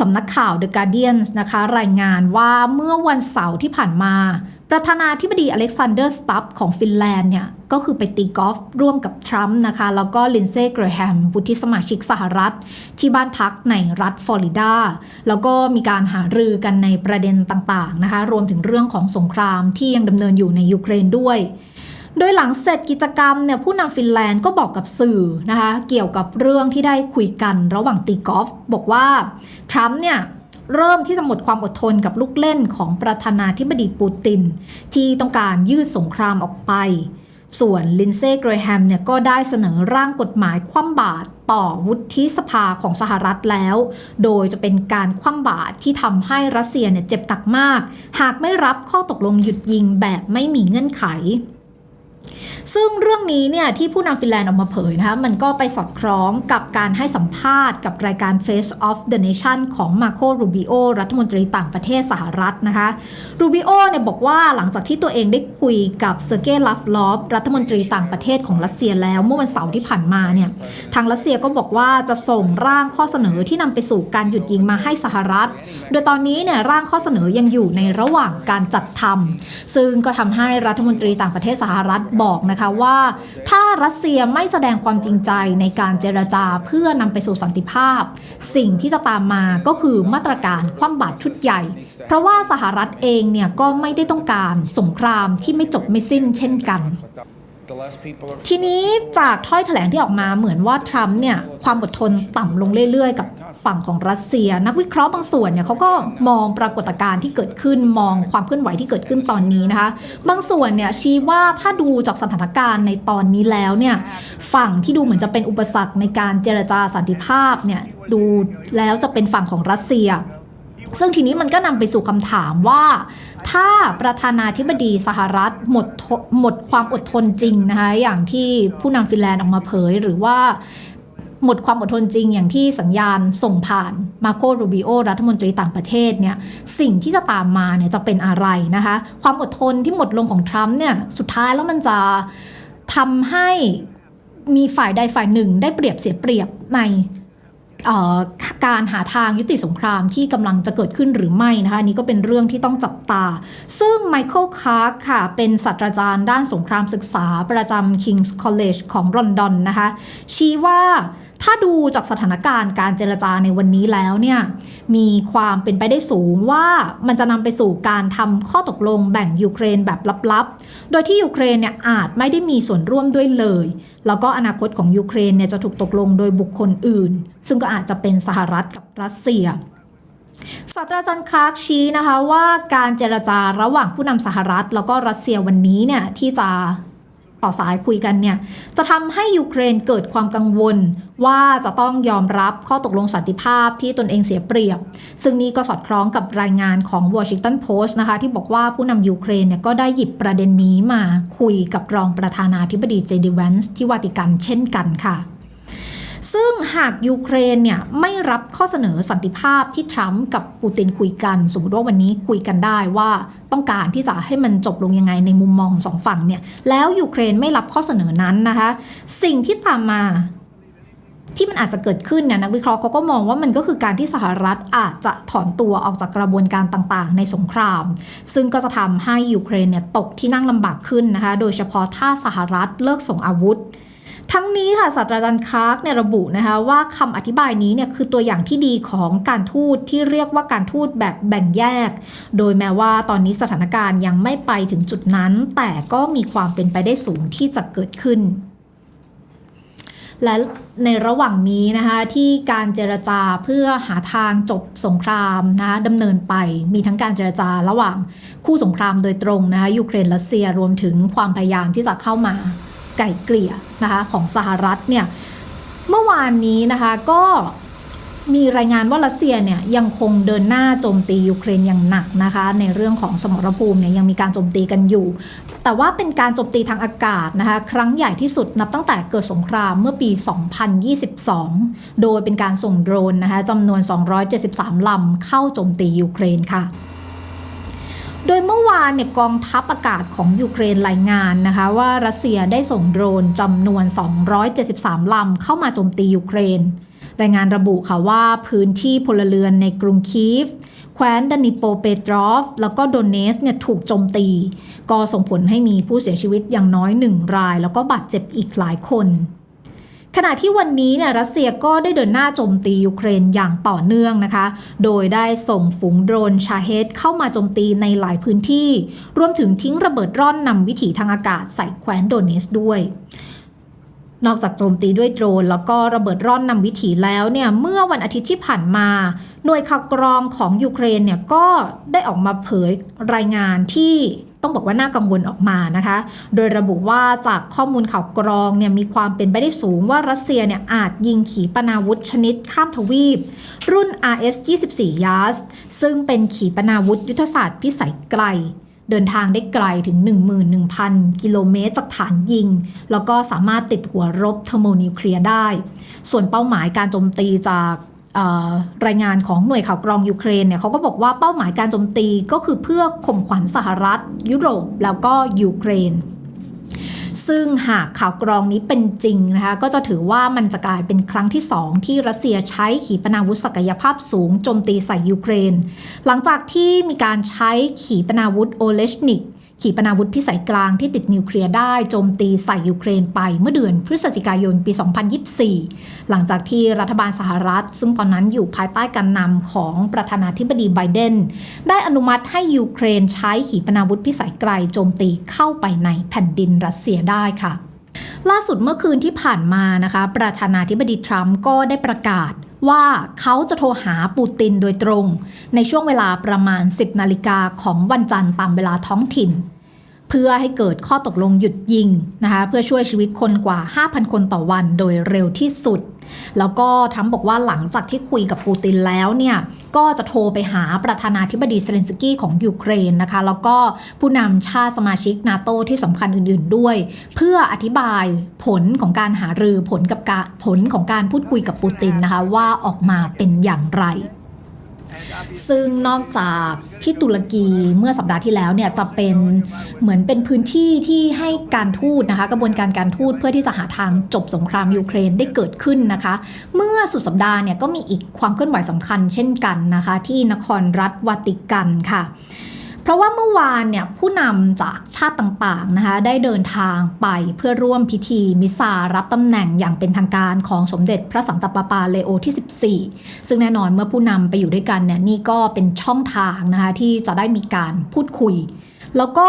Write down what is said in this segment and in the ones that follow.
สำนักข่าว The Guardian นะคะ รายงานว่าเมื่อวันเสาร์ที่ผ่านมา ประธานาธิบดีอเล็กซานเดอร์สตับของฟินแลนด์เนี่ย ก็คือไปตีกอล์ฟร่วมกับทรัมป์นะคะ แล้วก็ลินเซ่เกรแฮมวุฒิสมาชิกสหรัฐ ที่บ้านพักในรัฐฟลอริดา แล้วก็มีการหารือกันในประเด็นต่างๆนะคะ รวมถึงเรื่องของสงครามที่ยังดำเนินอยู่ในยูเครนด้วย โดยหลังเสร็จกิจกรรมเนี่ยผู้นำฟินแลนด์ก็บอกกับสื่อนะคะเกี่ยวกับเรื่องที่ได้คุยกันระหว่างตีกอล์ฟบอกว่าทรัมป์เนี่ยเริ่มที่จะหมดความอดทนกับลูกเล่นของประธานาธิบดีปูติน ที่ต้องการยืดสงครามออกไป ส่วนลินเซ่เกรแฮมเนี่ยก็ได้เสนอร่างกฎหมายคว่ำบาตรต่อวุฒิสภาของสหรัฐแล้ว โดยจะเป็นการคว่ำบาตรที่ทำให้รัสเซียเนี่ยเจ็บตักมาก หากไม่รับข้อตกลงหยุดยิงแบบไม่มีเงื่อนไข ซึ่งเรื่องนี้เนี่ยที่ผู้นำฟินแลนด์ออกมาเผยนะคะมันก็ไปสอดคล้องกับการให้สัมภาษณ์กับรายการ Face of the Nation ของมาโครูบิโอรัฐมนตรีต่างประเทศสหรัฐนะคะรูบิโอเนี่ยบอกว่าหลังจากที่ตัวเองได้คุยกับเซอร์เกย์ลัฟลอฟรัฐมนตรีต่างประเทศของรัสเซียแล้วเมื่อวันเสาร์ที่ผ่านมาเนี่ยทางรัสเซียก็บอกว่าจะส่งร่างข้อเสนอที่นำไปสู่การหยุดยิงมาให้สหรัฐ โดยตอนนี้เนี่ยร่างข้อเสนอยังอยู่ในระหว่างการจัดทำซึ่งก็ทำให้รัฐมนตรีต่างประเทศสหรัฐบอกนะคะว่า ถ้ารัสเซียไม่แสดงความจริงใจในการเจรจาเพื่อนำไปสู่สันติภาพ สิ่งที่จะตามมาก็คือมาตรการคว่ำบาตรชุดใหญ่ เพราะว่าสหรัฐเองเนี่ยก็ไม่ได้ต้องการสงครามที่ไม่จบไม่สิ้นเช่นกัน The less people are ทีนี้จากถ้อยแถลงที่ออกมาเหมือนว่าทรัมป์เนี่ยความอดทนต่ำลงเรื่อยๆ กับฝั่งของรัสเซีย นักวิเคราะห์บางส่วนเนี่ยเขาก็มองปรากฏการณ์ที่เกิดขึ้นมองความเคลื่อนไหวที่เกิดขึ้นตอนนี้นะคะ บางส่วนเนี่ยชี้ว่าถ้าดูจากสถานการณ์ในตอนนี้แล้วเนี่ยฝั่งที่ดูเหมือนจะเป็นอุปสรรคในการเจรจาสันติภาพเนี่ยดูแล้วจะเป็นฝั่งของรัสเซีย ซึ่งทีนี้มันก็นำไปสู่คำถามว่า ถ้าประธานาธิบดีสหรัฐหมดหมดความอดทนจริงนะคะอย่างที่ผู้นำฟินแลนด์ออกมาเผยหรือว่าหมดความอดทนจริงอย่างที่สัญญาณส่งผ่านมาโครูบิโอรัฐมนตรีต่างประเทศเนี่ยสิ่งที่จะตามมาเนี่ยจะเป็นอะไรนะคะความอดทนที่หมดลงของทรัมป์เนี่ยสุดท้ายแล้วมันจะทำให้มีฝ่ายใดฝ่ายหนึ่งได้เปรียบเสียเปรียบใน การหาทางยุติสงครามที่กำลังจะเกิดขึ้นหรือไม่นะคะอันนี้ก็เป็นเรื่องที่ต้องจับตา ซึ่งไมเคิลคาร์กค่ะเป็นศาสตราจารย์ด้านสงครามศึกษาประจำ King's College ของลอนดอนนะคะชี้ว่า ถ้าดูจากสถานการณ์การเจรจาในวันนี้แล้วเนี่ยมีความเป็นไปได้สูงว่ามันจะนำไปสู่การทำข้อตกลงแบ่งยูเครนแบบลับๆ โดยที่ยูเครนเนี่ยอาจไม่ได้มีส่วนร่วมด้วยเลย แล้วก็อนาคตของยูเครนเนี่ยจะถูกตกลงโดยบุคคลอื่น ซึ่งก็อาจจะเป็นสหรัฐกับรัสเซียศาสตราจารย์คลาร์กชี้นะคะว่าการเจรจาระหว่างผู้นำสหรัฐ แล้วก็รัสเซียวันนี้เนี่ยที่จะ ต่อสายคุยกันเนี่ยจะทำให้ยูเครนเกิดความกังวล ว่าจะต้องยอมรับข้อตกลงสันติภาพที่ตนเองเสียเปรียบ ซึ่งนี่ก็สอดคล้องกับรายงานของ Washington Post นะคะ ที่บอกว่าผู้นำยูเครนเนี่ยก็ได้หยิบประเด็นนี้มาคุยกับรองประธานาธิบดีเจดีแวนส์ที่วาติกันเช่นกันค่ะซึ่งหากยูเครนเนี่ยไม่รับข้อเสนอสันติภาพที่ทรัมป์กับปูตินคุยกัน สมมติว่าวันนี้คุยกันได้ว่า ต้องการที่จะให้มันจบลงยังไงในมุมมองของสองฝั่งเนี่ยแล้วยูเครนไม่รับข้อเสนอนั้นนะคะ สิ่งที่ตามมาที่มันอาจจะเกิดขึ้นเนี่ยนักวิเคราะห์เขาก็มองว่ามันก็คือการที่สหรัฐอาจจะถอนตัวออกจากกระบวนการต่างๆ ในสงคราม ซึ่งก็จะทำให้ยูเครนเนี่ยตกที่นั่งลำบากขึ้นนะคะ โดยเฉพาะถ้าสหรัฐเลิกส่งอาวุธ ทั้งนี้ค่ะศาสตราจารย์คาร์กเนี่ยระบุนะคะว่าคำอธิบายนี้เนี่ยคือตัวอย่างที่ดีของการทูตที่เรียกว่าการทูตแบบแบ่งแยก โดยแม้ว่าตอนนี้สถานการณ์ยังไม่ไปถึงจุดนั้น แต่ก็มีความเป็นไปได้สูงที่จะเกิดขึ้นและในระหว่างนี้นะคะที่การเจรจาเพื่อหาทางจบสงครามนะคะดำเนินไปมีทั้งการเจรจาระหว่างคู่สงครามโดยตรงนะคะยูเครนรัสเซียรวมถึงความพยายามที่จะเข้ามา ไก่เกลี่ยนะคะของสหรัฐเนี่ยเมื่อวานนี้นะคะก็มีรายงานว่ารัสเซียเนี่ยยังคงเดินหน้าโจมตียูเครนอย่างหนักนะคะ ในเรื่องของสมรภูมิเนี่ยยังมีการโจมตีกันอยู่ แต่ว่าเป็นการโจมตีทางอากาศนะคะครั้งใหญ่ที่สุดนับตั้งแต่เกิดสงครามเมื่อปี 2022 โดยเป็นการส่งโดรนนะคะจำนวน 273 ลำเข้าโจมตียูเครนค่ะ โดยเมื่อวานเนี่ยกองทัพอากาศของยูเครนรายงานนะคะ ว่ารัสเซียได้ส่งโดรนจำนวน 273 ลำเข้ามาโจมตียูเครน รายงานระบุค่ะว่าพื้นที่พลเรือนในกรุงคีฟแคว้นดานิโปเปตรอฟ แล้วก็โดเนสเนี่ยถูกโจมตี ก็ส่งผลให้มีผู้เสียชีวิตอย่างน้อยหนึ่งราย แล้วก็บาดเจ็บอีกหลายคน ขณะที่วันนี้เนี่ยรัสเซียก็ได้เดินหน้าโจมตียูเครนอย่างต่อเนื่องนะคะ โดยได้ส่งฝูงโดรนชาเฮดเข้ามาโจมตีในหลายพื้นที่ รวมถึงทิ้งระเบิดร่อนนำวิถีทางอากาศใส่แคว้นโดเนสด้วยนอกจากโจมตีด้วยโดรน แล้วก็ระเบิดร่อนนำวิถีแล้วเนี่ยเมื่อวันอาทิตย์ที่ผ่านมา หน่วยข่าวกรองของยูเครนเนี่ยก็ได้ออกมาเผยรายงานที่ ต้องบอกว่าน่ากังวลออกมานะคะ โดยระบุว่าจากข้อมูลข่าวกรองเนี่ยมีความเป็นไปได้สูงว่ารัสเซียเนี่ยอาจยิงขีปนาวุธชนิดข้ามทวีป รุ่น RS-24 ยาส ซึ่งเป็นขีปนาวุธยุทธศาสตร์พิสัยไกล เดินทางได้ไกลถึง 11,000 กิโลเมตรจากฐานยิง แล้วก็สามารถติดหัวรบเทอร์โมนิวเคลียร์ได้ ส่วนเป้าหมายการโจมตีจาก รายงานของหน่วยข่าวกรองยูเครนเนี่ยเขาก็บอกว่าเป้าหมายการโจมตีก็คือเพื่อข่มขวัญสหรัฐ ยุโรปแล้วก็ยูเครน ซึ่งหากข่าวกรองนี้เป็นจริงนะคะก็จะถือว่ามันจะกลายเป็นครั้งที่ 2 ที่รัสเซียใช้ขีปนาวุธศักยภาพสูงโจมตีใส่ยูเครน หลังจากที่มีการใช้ขีปนาวุธโอเลชนิก ขีปนาวุธพิสัยกลางที่ติดนิวเคลียร์ได้โจมตีใส่ยูเครนไปเมื่อเดือนพฤศจิกายนปี 2024 หลังจากที่รัฐบาลสหรัฐ ซึ่งตอนนั้นอยู่ภายใต้การนำของประธานาธิบดีไบเดน ได้อนุมัติให้ยูเครนใช้ขีปนาวุธพิสัยไกลโจมตีเข้าไปในแผ่นดินรัสเซียได้ค่ะ ล่าสุดเมื่อคืนที่ผ่านมานะคะ ประธานาธิบดีทรัมป์ก็ได้ประกาศ ว่าเขาจะโทรหาปูตินโดยตรง ในช่วงเวลาประมาณ 10 นาฬิกาของวันจันทร์ตามเวลาท้องถิ่น เพื่อให้เกิดข้อตกลงหยุดยิงนะคะเพื่อช่วยชีวิตคนกว่า 5,000 คนต่อวันโดยเร็วที่สุด แล้วก็ทรัมบอกว่าหลังจากที่คุยกับปูตินแล้วเนี่ยก็จะโทรไปหาประธานาธิบดีเซเลนสกี้ของยูเครนนะคะ แล้วก็ผู้นำชาติสมาชิกนาโตที่สำคัญอื่นๆด้วย เพื่ออธิบายผลของการหารือผลกับการผลของการพูดคุยกับปูตินนะคะว่าออกมาเป็นอย่างไร ซึ่งนอกจากที่ตุรกีเมื่อสัปดาห์ที่แล้วเนี่ยจะเป็นเหมือนเป็นพื้นที่ที่ให้การทูตนะคะ กระบวนการการทูตเพื่อที่จะหาทางจบสงครามยูเครนได้เกิดขึ้นนะคะ เมื่อสุดสัปดาห์เนี่ยก็มีอีกความเคลื่อนไหวสำคัญเช่นกันนะคะ ที่นครรัฐวาติกันค่ะ เพราะว่าเมื่อวานเนี่ยผู้นำจากชาติต่างๆนะคะได้เดินทางไปเพื่อร่วมพิธีมิสซารับตำแหน่งอย่างเป็นทางการของสมเด็จพระสันตะปาปาเลโอที่ 14 ซึ่งแน่นอนเมื่อผู้นำไปอยู่ด้วยกันเนี่ยนี่ก็เป็นช่องทางนะคะที่จะได้มีการพูดคุย แล้วก็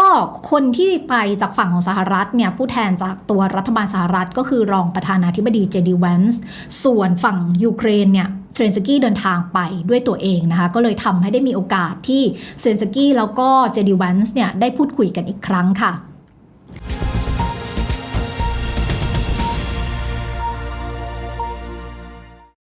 คนที่ไปจากฝั่งของสหรัฐเนี่ยผู้แทนจากตัวรัฐบาลสหรัฐก็คือรองประธานาธิบดีเจดีแวนส์ส่วนฝั่งยูเครนเนี่ย เซเลนสกี้เดินทางไปด้วยตัวเองนะคะก็เลยทำให้ได้มีโอกาสที่เซเลนสกี้แล้วก็เจดีวันส์เนี่ยได้พูดคุยกันอีกครั้งค่ะ